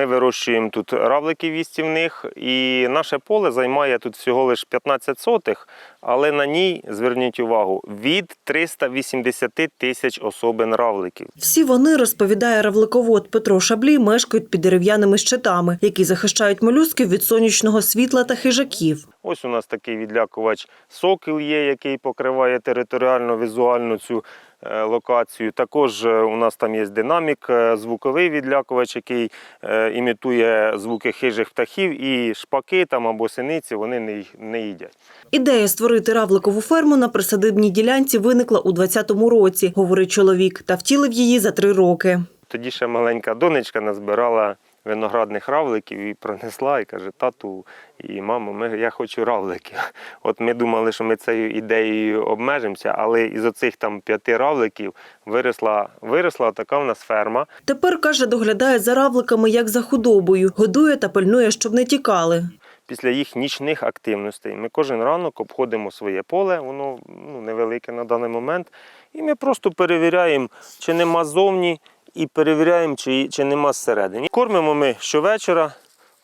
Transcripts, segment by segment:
Ми вирощуємо тут равликів їстівних, і наше поле займає тут всього лише 15 сотих, але на ній, зверніть увагу, від 380 тисяч особин равликів. Всі вони, розповідає равликовод Петро Шаблій, мешкають під дерев'яними щитами, які захищають молюсків від сонячного світла та хижаків. Ось у нас такий відлякувач сокіл є, який покриває територіально візуальну цю локацію. Також е, у нас там є динамік, е, звуковий відлякувач, який е, імітує звуки хижих птахів, і шпаки там або синиці вони не, не їдять. Ідея створити равликову ферму на присадибній ділянці виникла у 20-му році, говорить чоловік, та втілив її за три роки. Тоді ще маленька донечка назбирала виноградних равликів і принесла і каже: тату і мамо, ми, я хочу равликів. От ми думали, що ми цією ідеєю обмежимося, але із оцих там п'яти равликів виросла, виросла така в нас ферма. Тепер, каже, доглядає за равликами як за худобою, годує та пильнує, щоб не тікали. Після їх нічних активностей ми кожен ранок обходимо своє поле, воно ну, невелике на даний момент, і ми просто перевіряємо, чи нема зовні, і перевіряємо, чи, чи нема зсередині. Кормимо ми щовечора.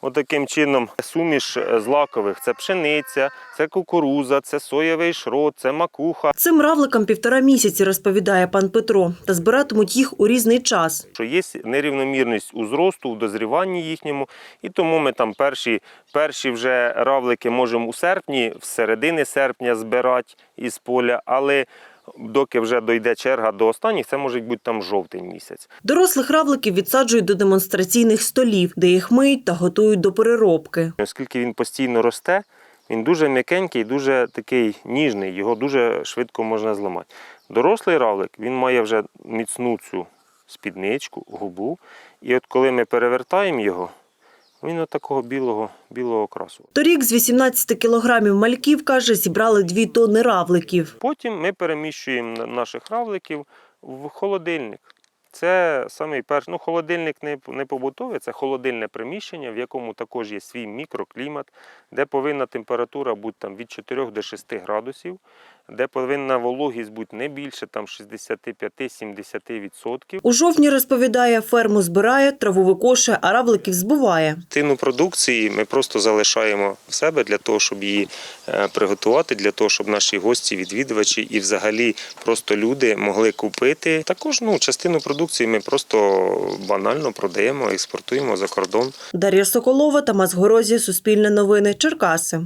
Отаким чином суміш е, злакових це пшениця, це кукуруза, це соєвий шрот, це макуха. Цим равликам півтора місяці, розповідає пан Петро, та збиратимуть їх у різний час. Що є нерівномірність у зросту, у дозріванні їхньому, і тому ми там перші, перші вже равлики можемо у серпні, в середини серпня збирати із поля, але доки вже дойде черга до останніх, це може бути там жовтень місяць. Дорослих равликів відсаджують до демонстраційних столів, де їх миють та готують до переробки. Оскільки він постійно росте, він дуже м'якенький, дуже такий ніжний, його дуже швидко можна зламати. Дорослий равлик він має вже міцну цю спідничку, губу. І от коли ми перевертаємо його, він от такого білого, білого окрасу. Торік з 18 кілограмів мальків, каже, зібрали дві тонни равликів. Потім ми переміщуємо наших равликів в холодильник. Це самий перший, ну холодильник не, не побутовий, це холодильне приміщення, в якому також є свій мікроклімат, де повинна температура бути там від 4 до 6 градусів, де повинна вологість бути не більше там 65-70%. У жовтні, розповідає, ферму збирає, траву викошує, а равликів збуває. Частину продукції ми просто залишаємо в себе для того, щоб її е, приготувати, для того, щоб наші гості, відвідувачі і взагалі просто люди могли купити. Також ну, частину продукції ми просто банально продаємо, експортуємо за кордон. Дар'я Соколова, Тамас Горозія, Суспільне новини, Черкаси.